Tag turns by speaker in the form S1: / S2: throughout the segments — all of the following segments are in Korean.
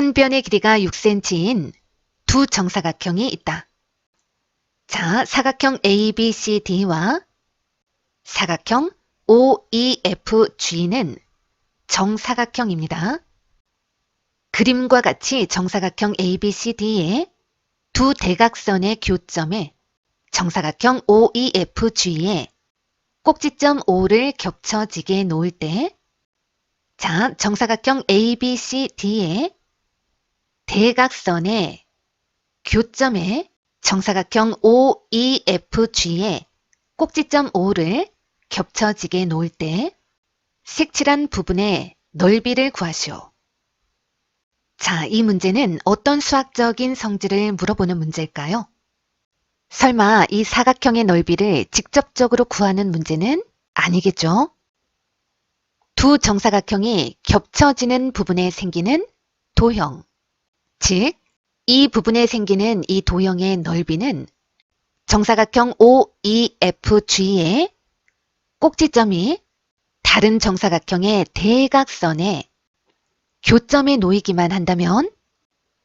S1: 한 변의 길이가 6cm인 두 정사각형이 있다. 자, 사각형 ABCD와 사각형 OEFG는 정사각형입니다. 그림과 같이 정사각형 ABCD의 두 대각선의 교점에 정사각형 OEFG에 꼭지점 O를 겹쳐지게 놓을 때 자, 정사각형 ABCD의 대각선의 교점에 정사각형 OEFG에 꼭지점 O를 겹쳐지게 놓을 때 색칠한 부분의 넓이를 구하시오. 자, 이 문제는 어떤 수학적인 성질을 물어보는 문제일까요? 설마 이 사각형의 넓이를 직접적으로 구하는 문제는 아니겠죠? 두 정사각형이 겹쳐지는 부분에 생기는 도형, 즉, 이 부분에 생기는 이 도형의 넓이는 정사각형 OEFG의 꼭지점이 다른 정사각형의 대각선에 교점에 놓이기만 한다면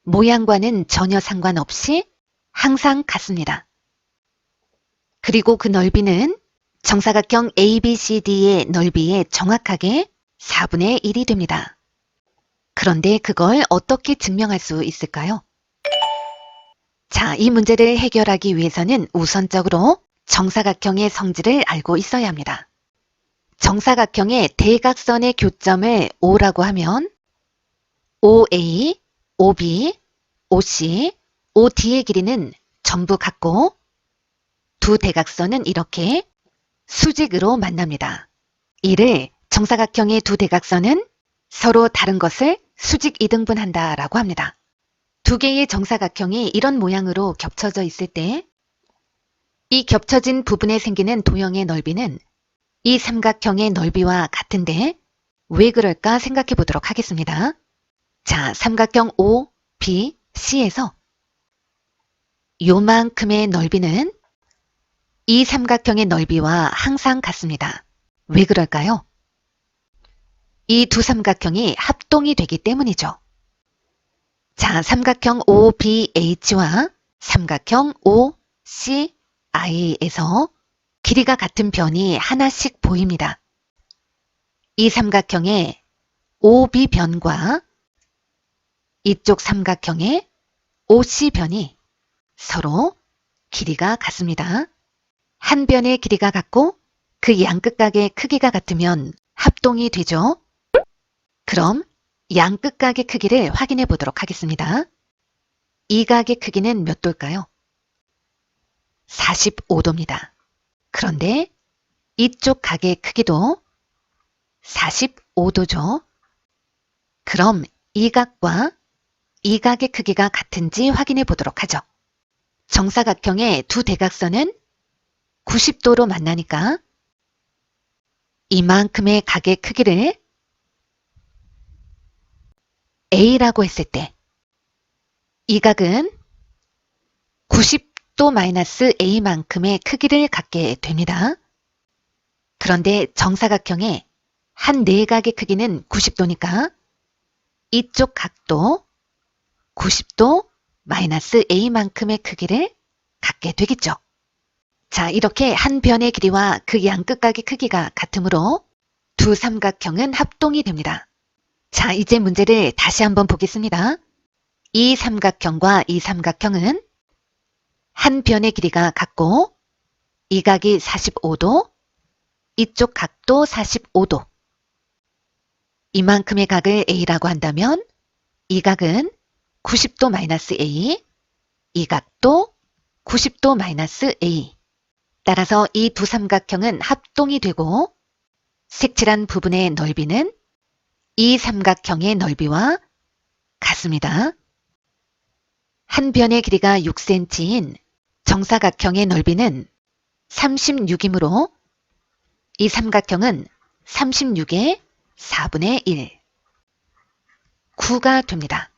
S1: 모양과는 전혀 상관없이 항상 같습니다. 그리고 그 넓이는 정사각형 ABCD의 넓이에 정확하게 4분의 1이 됩니다. 그런데 그걸 어떻게 증명할 수 있을까요? 자, 이 문제를 해결하기 위해서는 우선적으로 정사각형의 성질을 알고 있어야 합니다. 정사각형의 대각선의 교점을 O라고 하면 OA, OB, OC, OD의 길이는 전부 같고 두 대각선은 이렇게 수직으로 만납니다. 이를 정사각형의 두 대각선은 서로 다른 것을 수직 이등분한다 라고 합니다. 두 개의 정사각형이 이런 모양으로 겹쳐져 있을 때 이 겹쳐진 부분에 생기는 도형의 넓이는 이 삼각형의 넓이와 같은데 왜 그럴까 생각해 보도록 하겠습니다. 자, 삼각형 O, B, C에서 요만큼의 넓이는 이 삼각형의 넓이와 항상 같습니다. 왜 그럴까요? 이 두 삼각형이 합동이 되기 때문이죠. 자, 삼각형 OBH와 삼각형 OCI에서 길이가 같은 변이 하나씩 보입니다. 이 삼각형의 OB변과 이쪽 삼각형의 OC변이 서로 길이가 같습니다. 한 변의 길이가 같고 그 양끝각의 크기가 같으면 합동이 되죠. 그럼 양끝 각의 크기를 확인해 보도록 하겠습니다. 이 각의 크기는 몇 도일까요? 45도입니다. 그런데 이쪽 각의 크기도 45도죠. 그럼 이 각과 이 각의 크기가 같은지 확인해 보도록 하죠. 정사각형의 두 대각선은 90도로 만나니까 이만큼의 각의 크기를 A라고 했을 때 이 각은 90도 마이너스 A만큼의 크기를 갖게 됩니다. 그런데 정사각형의 한 내각의 크기는 90도니까 이쪽 각도 90도 마이너스 A만큼의 크기를 갖게 되겠죠. 자, 이렇게 한 변의 길이와 그 양끝각의 크기가 같으므로 두 삼각형은 합동이 됩니다. 자, 이제 문제를 다시 한번 보겠습니다. 이 삼각형과 이 삼각형은 한 변의 길이가 같고 이 각이 45도, 이쪽 각도 45도. 이만큼의 각을 A라고 한다면 이 각은 90도 마이너스 A, 이 각도 90도 마이너스 A. 따라서 이 두 삼각형은 합동이 되고 색칠한 부분의 넓이는 이 삼각형의 넓이와 같습니다. 한 변의 길이가 6cm인 정사각형의 넓이는 36이므로 이 삼각형은 36의 4분의 1, 9가 됩니다.